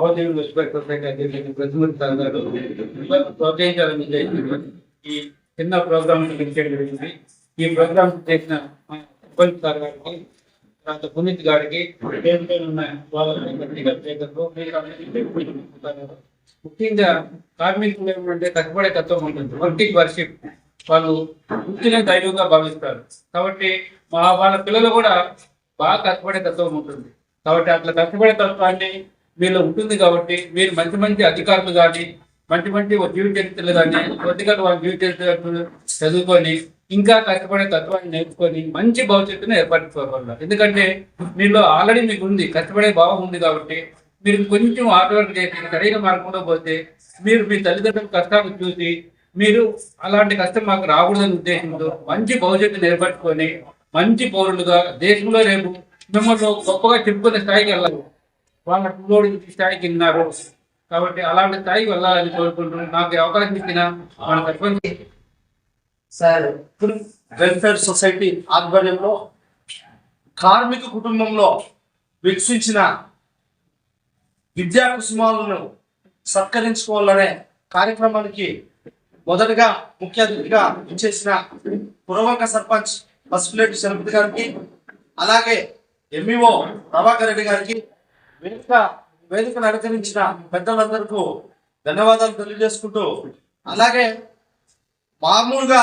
నవదేవుడు welfare society sir గారు ప్రోత్సహించాలని ఈ చిన్న ప్రోగ్రామ్ చేయడం జరిగింది. ఈ ప్రోగ్రామ్ చేసిన సార్ గారికి తర్వాత పునీత్ గారికి ముఖ్యంగా కార్మికులు ఏమంటే కష్టపడే తత్వం ఉంటుంది. వర్కింగ్ వర్షిప్ వాళ్ళు వృత్తిని దైవంగా భావిస్తారు. కాబట్టి మా వాళ్ళ పిల్లలు కూడా బాగా కష్టపడే తత్వం ఉంటుంది. కాబట్టి అట్లా కష్టపడే తత్వాన్ని వీళ్ళు ఉంటుంది కాబట్టి మీరు మంచి మంచి అధికారులు కానీ మంచి మంచి జీవిత చరిత్రలు కానీ కొద్దిగా వాళ్ళ జీవిత చరిత్రలు చదువుకొని ఇంకా కష్టపడే తత్వాన్ని నేర్చుకొని మంచి భవిష్యత్తును ఏర్పరచుకోవాలి ఎందుకంటే మీలో ఆల్రెడీ మీకు ఉంది కష్టపడే భావం ఉంది కాబట్టి మీరు కొంచెం హార్డ్ వర్క్ చేసి సరైన మార్గంలో పోతే మీరు మీ తల్లిదండ్రుల కష్టాలు చూసి మీరు అలాంటి కష్టం మాకు రాకూడదని ఉద్దేశంతో మంచి భవిష్యత్తును ఏర్పరచుకొని మంచి పౌరులుగా దేశంలో రేపు మిమ్మల్ని గొప్పగా చెప్పుకునే స్థాయికి వెళ్ళాలి. వాళ్ళ పిల్లోడి స్థాయికి ఉన్నారు కాబట్టి అలాంటి స్థాయికి వెళ్ళాలని కోరుకుంటున్నాను నాకు అవకాశం ఇచ్చిన మన సర్పంచ్ సార్ ఇప్పుడు వెల్ఫేర్ సొసైటీ ఆధ్వర్యంలో కార్మిక కుటుంబంలో వికసించిన విద్యా కుసుమాలను సత్కరించుకోవాలనే కార్యక్రమానికి మొదటగా ముఖ్య అతిథిగా ఇచ్చేసిన పురవంక సర్పంచ్ పసుపులేటి శరపతి గారికి అలాగే ఎంఈఓ ప్రభాకర్ రెడ్డి గారికి వేదిక వేదికను అలంకరించిన పెద్దలందరికీ ధన్యవాదాలు తెలియజేసుకుంటూ అలాగే మామూలుగా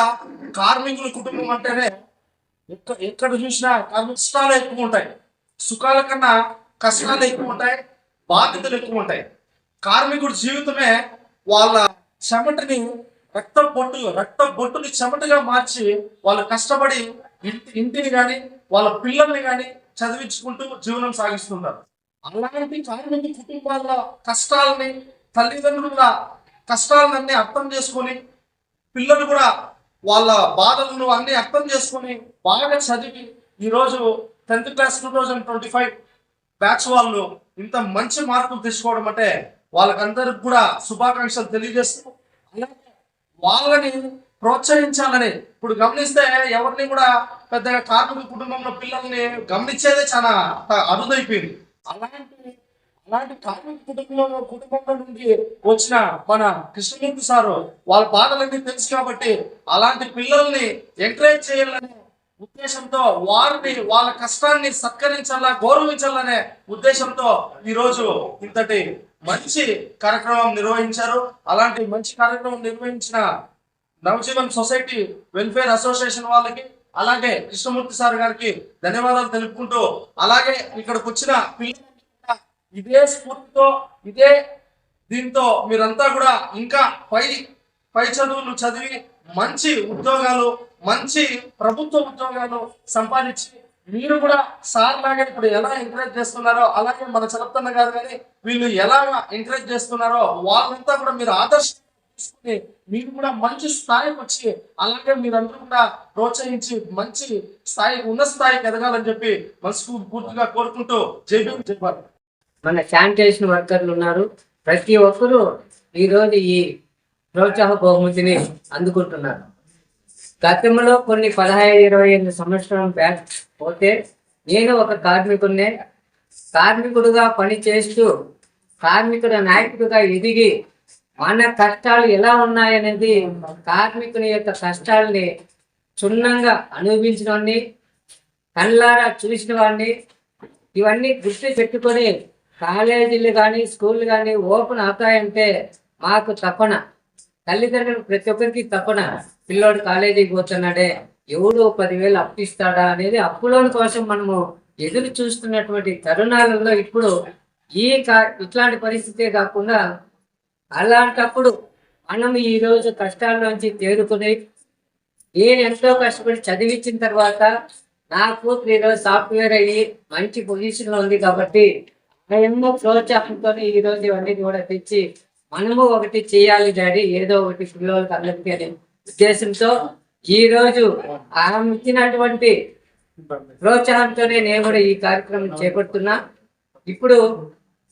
కార్మికుల కుటుంబం అంటేనే ఎక్కడ ఎక్కడ చూసినా కష్టాలు ఎక్కువ ఉంటాయి. సుఖాల కన్నా కష్టాలు ఎక్కువ ఉంటాయి బాధ్యతలు ఎక్కువ ఉంటాయి. కార్మికుడి జీవితమే వాళ్ళ చెమటని రక్త బొట్టు రక్త బొట్టుని చెమటగా మార్చి వాళ్ళు కష్టపడి ఇంటి ఇంటిని కానీ వాళ్ళ పిల్లల్ని కానీ చదివించుకుంటూ జీవనం సాగిస్తున్నారు. అలాంటి కార్మిక కుటుంబాల కష్టాలని తల్లిదండ్రుల కష్టాలన్నీ అర్థం చేసుకొని పిల్లలు కూడా వాళ్ళ బాధలను అన్ని అర్థం చేసుకొని బాగా చదివి ఈరోజు tenth class two thousand twenty five batch వాళ్ళు ఇంత మంచి మార్కులు తీసుకోవడం అంటే వాళ్ళకందరికి కూడా శుభాకాంక్షలు తెలియజేస్తూ అలాగే వాళ్ళని ప్రోత్సహించాలని ఇప్పుడు గమనిస్తే ఎవరిని కూడా పెద్దగా కార్మిక కుటుంబంలో పిల్లల్ని గమనించేదే చాలా అరుదైపోయింది. అలాంటి అలాంటి కార్మిక కుటుంబంలో కుటుంబంలో నుండి వచ్చిన మన కృష్ణమూర్తి సారు వాళ్ళ బాధలన్నీ తెలుసు కాబట్టి అలాంటి పిల్లల్ని ఎంకరేజ్ చేయాలనే ఉద్దేశంతో వారిని వాళ్ళ కష్టాన్ని సత్కరించాలా గౌరవించాలనే ఉద్దేశంతో ఈరోజు ఇంతటి మంచి కార్యక్రమం నిర్వహించారు. అలాంటి మంచి కార్యక్రమం నిర్వహించిన నవజీవన్ సొసైటీ వెల్ఫేర్ అసోసియేషన్ వాళ్ళకి అలాగే కృష్ణమూర్తి సార్ గారికి ధన్యవాదాలు తెలుపుకుంటూ అలాగే ఇక్కడికి వచ్చిన ఇదే స్ఫూర్తితో ఇదే దీంతో మీరంతా కూడా ఇంకా పై పై చదువులు చదివి మంచి ఉద్యోగాలు మంచి ప్రభుత్వ ఉద్యోగాలు సంపాదించి మీరు కూడా సార్ లాగా ఇప్పుడు ఎలా ఎంకరేజ్ చేస్తున్నారో అలాగే మన చలపతన్న గారు కానీ వీళ్ళు ఎలా ఎంకరేజ్ చేస్తున్నారో వాళ్ళంతా కూడా మీరు ఆదర్శ తీసుకుని మీరు కూడా మంచి స్థాయికి వచ్చి అలాగే మీరందరూ కూడా ప్రోత్సహించి మంచి స్థాయి ఉన్న స్థాయికి ఎదగాలని చెప్పి మనసు పూర్తిగా కోరుకుంటూ జై చెప్పారు మన శానిటేషన్ వర్కర్లు ఉన్నారు. ప్రతి ఒక్కరూ ఈరోజు ఈ ప్రోత్సాహ బహుమతిని అందుకుంటున్నారు. గతంలో కొన్ని పదహైదు ఇరవై ఎనిమిది సంవత్సరం బ్యాక్ పోతే నేను ఒక కార్మికుడినే కార్మికుడుగా పని చేస్తూ కార్మికుడు నాయకుడిగా ఎదిగి మన కష్టాలు ఎలా ఉన్నాయనేది కార్మికుని యొక్క కష్టాల్ని క్షుణ్ణంగా అనుభవించిన కళ్ళారా చూసిన వాడిని ఇవన్నీ గుర్తు పెట్టుకొని కాలేజీలు కానీ స్కూళ్ళు కానీ ఓపెన్ అవుతాయంటే మాకు తపన తల్లిదండ్రులు ప్రతి ఒక్కరికి తపన పిల్లోడు కాలేజీకి పోతున్నాడే ఎవడో పదివేలు అప్పు ఇస్తాడా అనేది అప్పులోని కోసం మనము ఎదురు చూస్తున్నటువంటి తరుణాలలో ఇప్పుడు ఈ కా ఇట్లాంటి పరిస్థితే కాకుండా అలాంటప్పుడు మనం ఈ రోజు కష్టాల్లోంచి తేరుకుని నేను ఎంతో కష్టపడి చదివించిన తర్వాత నా కూతురు ఈరోజు సాఫ్ట్వేర్ అయ్యి మంచి పొజిషన్లో ఉంది కాబట్టి ఎన్నో ప్రోత్సాహంతో ఈ రోజు ఇవన్నీ కూడా తెచ్చి మనము ఒకటి చేయాలి డాడీ ఏదో ఒకటి పిల్లలకి అందరికీ అనే ఉద్దేశంతో ఈ రోజు ఆమె ఇచ్చినటువంటి ప్రోత్సాహంతోనే నేను కూడా ఈ కార్యక్రమం చేపడుతున్నా. ఇప్పుడు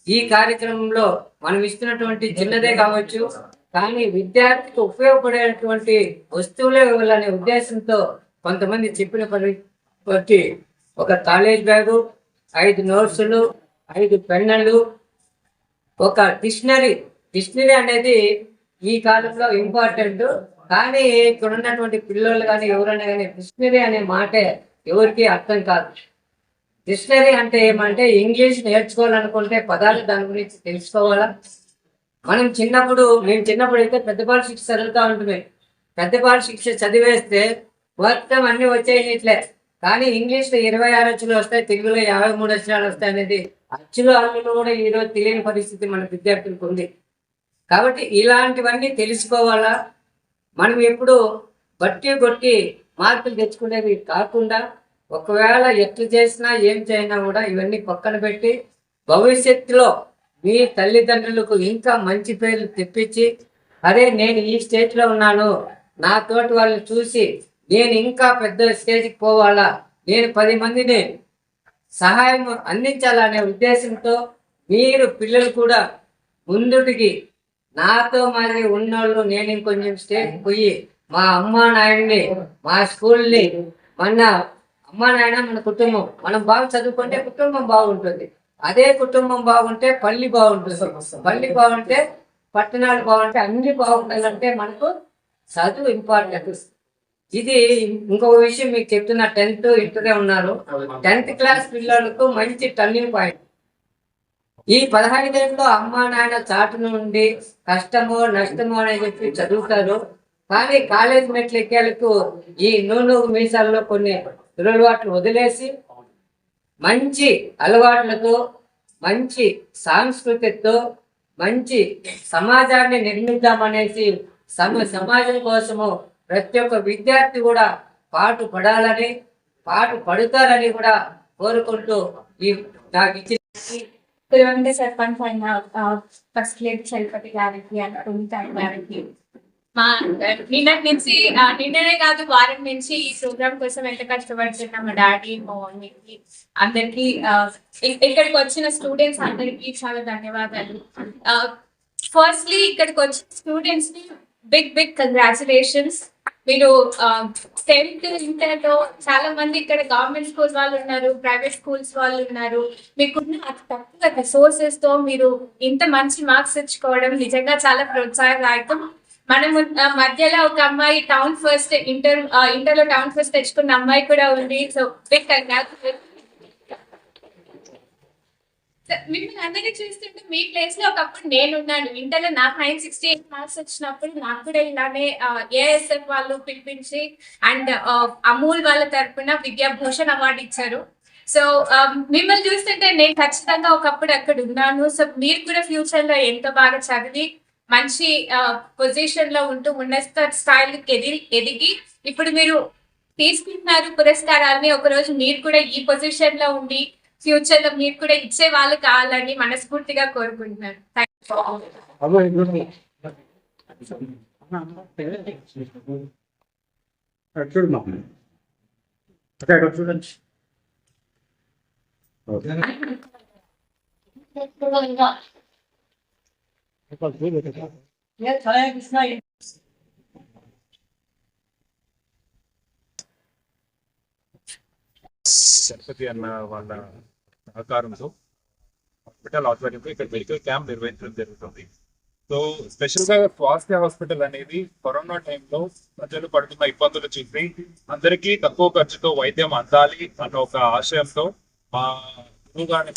ఈ కార్యక్రమంలో మనం ఇస్తున్నటువంటి చిన్నదే కావచ్చు కానీ విద్యార్థికి ఉపయోగపడేటువంటి వస్తువులే ఇవ్వాలనే ఉద్దేశంతో కొంతమంది చెప్పిన పని బట్టి ఒక కాలేజ్ బ్యాగు ఐదు నోట్సులు ఐదు పెన్నులు ఒక డిక్షనరీ. డిక్షనరీ అనేది ఈ కాలంలో ఇంపార్టెంట్ కానీ ఇక్కడ ఉన్నటువంటి పిల్లలు కానీ ఎవరైనా కానీ డిక్షనరీ అనే మాటే ఎవరికి అర్థం కాదు. డిక్షనరీ అంటే ఏమంటే ఇంగ్లీష్ నేర్చుకోవాలనుకుంటే పదాలు దాని గురించి తెలుసుకోవాలా? మనం చిన్నప్పుడు మేము చిన్నప్పుడు అయితే పెద్దపాల శిక్ష చదువుతూ ఉంటుంది పెద్దపాల శిక్ష చదివేస్తే మొత్తం అన్ని వచ్చాయి ఇట్లే కానీ ఇంగ్లీష్లో ఇరవై ఆరు అచ్చులు వస్తాయి తెలుగులో యాభై మూడు అక్షరాలు వస్తాయి అనేది అచ్చులు అల్లులు కూడా ఈరోజు తెలియని పరిస్థితి మన విద్యార్థులకు ఉంది. కాబట్టి ఇలాంటివన్నీ తెలుసుకోవాలా? మనం ఎప్పుడు బట్టి కొట్టి మార్కులు తెచ్చుకునేవి కాకుండా ఒకవేళ ఎట్లు చేసినా ఏం చేసినా కూడా ఇవన్నీ పక్కన పెట్టి భవిష్యత్తులో మీ తల్లిదండ్రులకు ఇంకా మంచి పేర్లు తెప్పించి అరే నేను ఈ స్టేజ్లో ఉన్నాను నా తోటి వాళ్ళని చూసి నేను ఇంకా పెద్ద స్టేజ్కి పోవాలా నేను పది మందిని సహాయం అందించాలనే ఉద్దేశంతో మీరు పిల్లలు కూడా ముందుటికి నాతో మరి ఉన్నోళ్ళు నేను ఇంకొంచెం స్టేజ్ పోయి మా అమ్మ నాయన్ని మా స్కూల్ని మన అమ్మ నాయన మన కుటుంబం. మనం బాగా చదువుకుంటే కుటుంబం బాగుంటుంది. అదే కుటుంబం బాగుంటే పల్లి బాగుంటుంది. పల్లి బాగుంటే పట్టణాలు బాగుంటే అన్ని బాగుండాలంటే మనకు చదువు ఇంపార్టెంట్ ఇది ఇంకొక విషయం మీకు చెప్తున్నా టెన్త్ ఇంటరే ఉన్నారు. టెన్త్ క్లాస్ పిల్లలకు మంచి టర్నింగ్ పాయింట్ ఈ పదహైదేళ్ళలో అమ్మా నాయన చాటు నుండి కష్టమో నష్టమో అని చెప్పి చదువుతారు. కానీ కాలేజ్ మెట్లు ఎక్కేలకు ఈ నూనె మీసాల్లో కొన్ని దురలవాట్లు వదిలేసి మంచి అలవాట్లతో మంచి సాంస్కృతితో మంచి సమాజాన్ని నిర్మిద్దామనేసి సమ సమాజం కోసము ప్రతి ఒక్క విద్యార్థి కూడా పాటు పడాలని పాటు పడతారని కూడా కోరుకుంటూ ఈ నాకు ఇచ్చిన సర్పంచ్ అయిన ఫస్ట్ లేడీ చలపతి గారికి అండ్ గారికి మా నిన్నటి నుంచి నిన్ననే కాదు వారం నుంచి ఈ ప్రోగ్రామ్ కోసం ఎంత కష్టపడుతున్నా మా డాడీ మా మమ్మీకి అందరికి ఇక్కడికి వచ్చిన స్టూడెంట్స్ అందరికి చాలా ధన్యవాదాలు. ఫస్ట్లీ ఇక్కడికి వచ్చిన స్టూడెంట్స్ని బిగ్ బిగ్ కంగ్రాచులేషన్స్. మీరు టెన్త్ ఇంటర్లో చాలా మంది ఇక్కడ గవర్నమెంట్ స్కూల్స్ వాళ్ళు ఉన్నారు ప్రైవేట్ స్కూల్స్ వాళ్ళు ఉన్నారు. మీకున్న అతి తక్కువ రిసోర్సెస్తో మీరు ఇంత మంచి మార్క్స్ తెచ్చుకోవడం నిజంగా చాలా ప్రోత్సాహదాయకం. మనము మధ్యలో ఒక అమ్మాయి టౌన్ ఫస్ట్ ఇంటర్ ఇంటర్లో టౌన్ ఫస్ట్ తెచ్చుకున్న అమ్మాయి కూడా ఉంది. సో బిగ్ మిమ్మల్ని అందరినీ చూస్తుంటే మీ ప్లేస్లో ఒకప్పుడు నేను ఉన్నాను ఇంటర్లో నాకు నైన్ సిక్స్టీ ఎయిట్ మార్క్స్ వచ్చినప్పుడు నాకు కూడా ఇలానే ఏఎస్ఎఫ్ వాళ్ళు పిలిపించి అండ్ అమూల్ వాళ్ళ తరఫున విద్యాభూషణ్ అవార్డు ఇచ్చారు. సో మిమ్మల్ని చూస్తుంటే నేను ఖచ్చితంగా ఒకప్పుడు అక్కడ ఉన్నాను. సో మీరు కూడా ఫ్యూచర్లో ఎంతో బాగా చదివి మంచి పొజిషన్లో ఉంటూ ఉన్నత స్థాయికి ఎదిగి ఎదిగి ఇప్పుడు మీరు తీసుకుంటున్నారు పురస్కారాన్ని. ఒకరోజు మీరు కూడా ఈ పొజిషన్లో ఉండి ఫ్యూచర్లో మీరు కూడా ఇచ్చే వాళ్ళు కావాలని మనస్ఫూర్తిగా కోరుకుంటున్నాను. Thank you. చూడమ్మా అక్కడ చూడండి చలపతి అన్న వాళ్ళ సహకారంతో హాస్పిటల్ ఆధ్వర్యంలో ఇక్కడ మెడికల్ క్యాంప్ నిర్వహించడం జరుగుతుంది. సో స్పెషల్గా స్వాస్థ్య హాస్పిటల్ అనేది కరోనా టైంలో ప్రజలు పడుతున్న ఇబ్బందులు చూసి అందరికీ తక్కువ ఖర్చుతో వైద్యం అందాలి అన్న ఒక ఆశయంతో మా గురువు గారిని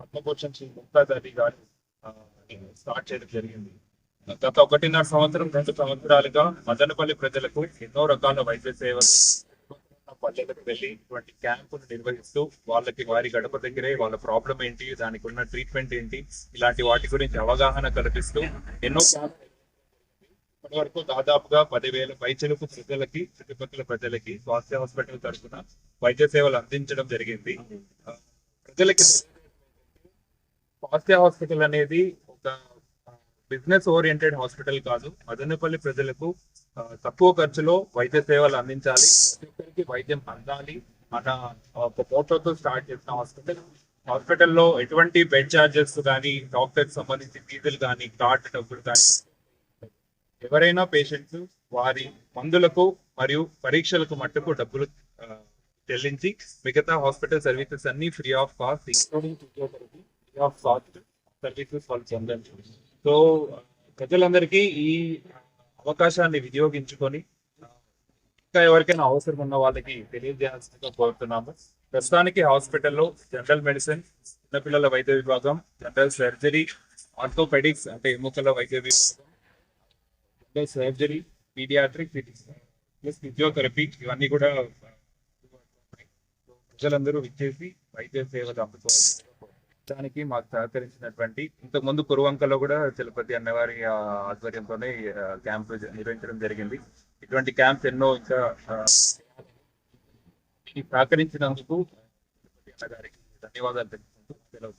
పద్మభూషణ్ శ్రీ ముక్తాదారి గారు స్టార్ట్ చేయడం జరిగింది. గత ఒకటిన్నర సంవత్సరం రెండు సంవత్సరాలుగా మదనపల్లి ప్రజలకు ఎన్నో రకాల వైద్య సేవలు పల్లెలకు వెళ్ళి ఇటువంటి క్యాంపును నిర్వహిస్తూ వాళ్ళకి వారి గడప దగ్గరే వాళ్ళ ప్రాబ్లం ఏంటి దానికి ఉన్న ట్రీట్మెంట్ ఏంటి ఇలాంటి వాటి గురించి అవగాహన కల్పిస్తూ ఎన్నో ఇప్పటి వరకు దాదాపుగా పదివేల పైచలకు ప్రజలకి చుట్టుపక్కల ప్రజలకి స్వాస్థ్య హాస్పిటల్ తరఫున వైద్య సేవలు అందించడం జరిగింది. ప్రజలకి స్వాస్థ్య హాస్పిటల్ అనేది బిజినెస్ ఓరియంటెడ్ హాస్పిటల్ కాదు. మదనపల్లి ప్రజలకు తక్కువ ఖర్చులో వైద్య సేవలు అందించాలి. ప్రతి ఒక్కరికి వైద్యం అందాలి. మన ఒక మోటోతో స్టార్ట్ చేసిన హాస్పిటల్ హాస్పిటల్లో ఎటువంటి బెడ్ ఛార్జెస్ కానీ డాక్టర్ సంబంధించి ఫీజులు కానీ కార్డు డబ్బులు కానీ ఎవరైనా పేషెంట్స్ వారి మందులకు మరియు పరీక్షలకు మట్టుకు డబ్బులు చెల్లించి మిగతా హాస్పిటల్ సర్వీసెస్ అన్ని free of cost including physiotherapy free of cost services వాళ్ళు పొందండి సో ప్రజలందరికీ ఈ అవకాశాన్ని వినియోగించుకొని ఇంకా ఎవరికైనా అవసరం ఉన్న వాళ్ళకి తెలియజేయాల్సిందిగా కోరుతున్నాము. ప్రస్తుతానికి హాస్పిటల్లో జనరల్ మెడిసిన్ చిన్నపిల్లల వైద్య విభాగం జనరల్ సర్జరీ ఆర్థోపెడిక్స్ అంటే ఎముకల వైద్య విభాగం general surgery paediatric plus physiotherapy ఇవన్నీ కూడా ప్రజలందరూ విచ్చేసి వైద్య సేవలు అందుకోవాలి. దానికి మాకు సహకరించినటువంటి ఇంతకు ముందు కురువంకలో కూడా తిరుపతి అన్నవారి ఆధ్వర్యంతోనే క్యాంప్ నిర్వహించడం జరిగింది. ఇటువంటి క్యాంప్స్ ఎన్నో ఇంకా సహకరించినందుకు తిరుపతి అన్నగారికి ధన్యవాదాలు. తెలుపుకుంటూ సెలవు